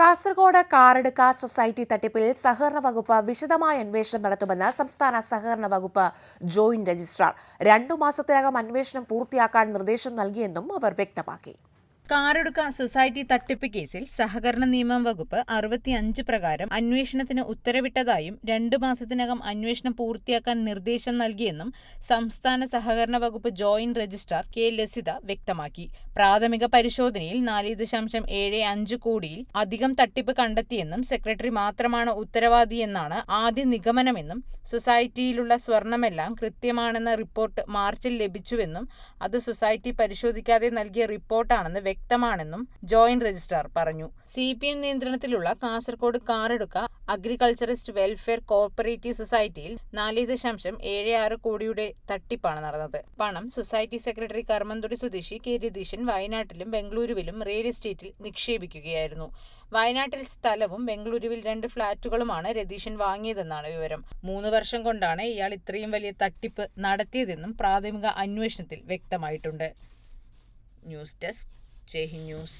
Kasaragod കാറെടുക്ക society തട്ടിപ്പിൽ സഹകരണ വകുപ്പ് വിശദമായ അന്വേഷണം നടത്തുമെന്ന് സംസ്ഥാന സഹകരണ വകുപ്പ് ജോയിന്റ് രജിസ്ട്രാർ. രണ്ടു മാസത്തിനകം അന്വേഷണം പൂർത്തിയാക്കാൻ നിർദ്ദേശം നൽകിയെന്നും അവർ വ്യക്തമാക്കി. കാറെടുക്ക സൊസൈറ്റി തട്ടിപ്പ് കേസിൽ സഹകരണ നിയമം വകുപ്പ് അറുപത്തിയഞ്ച് പ്രകാരം അന്വേഷണത്തിന് ഉത്തരവിട്ടതായും രണ്ടു മാസത്തിനകം അന്വേഷണം പൂർത്തിയാക്കാൻ നിർദ്ദേശം നൽകിയെന്നും സംസ്ഥാന സഹകരണ വകുപ്പ് ജോയിന്റ് രജിസ്ട്രാർ കെ ലസിത വ്യക്തമാക്കി. പ്രാഥമിക പരിശോധനയിൽ നാല് ദശാംശം ഏഴ് അഞ്ച് കോടിയിൽ അധികം തട്ടിപ്പ് കണ്ടെത്തിയെന്നും സെക്രട്ടറി മാത്രമാണ് ഉത്തരവാദിയെന്നാണ് ആദ്യ നിഗമനമെന്നും സൊസൈറ്റിയിലുള്ള സ്വർണമെല്ലാം കൃത്യമാണെന്ന റിപ്പോർട്ട് മാർച്ചിൽ ലഭിച്ചുവെന്നും അത് സൊസൈറ്റി പരിശോധിക്കാതെ നൽകിയ റിപ്പോർട്ടാണെന്ന് വ്യക്തമാണെന്നും ജോയിന്റ് രജിസ്ട്രാർ പറഞ്ഞു. സി പി എം നിയന്ത്രണത്തിലുള്ള Kasaragod Karadukka agriculturist welfare cooperative സൊസൈറ്റിയിൽ നാല് ദശാംശം ഏഴ് ആറ് കോടിയുടെ തട്ടിപ്പാണ് നടന്നത്. പണം സൊസൈറ്റി സെക്രട്ടറി കർമ്മന്തുടി സ്വദേശി കെ രതീശൻ വയനാട്ടിലും ബംഗളൂരുവിലും റിയൽ എസ്റ്റേറ്റിൽ നിക്ഷേപിക്കുകയായിരുന്നു. വയനാട്ടിൽ സ്ഥലവും ബംഗളൂരുവിൽ രണ്ട് ഫ്ളാറ്റുകളുമാണ് രതീശൻ വാങ്ങിയതെന്നാണ് വിവരം. മൂന്ന് വർഷം കൊണ്ടാണ് ഇയാൾ ഇത്രയും വലിയ തട്ടിപ്പ് നടത്തിയതെന്നും പ്രാഥമിക അന്വേഷണത്തിൽ വ്യക്തമായിട്ടുണ്ട്. News desk Jaihind news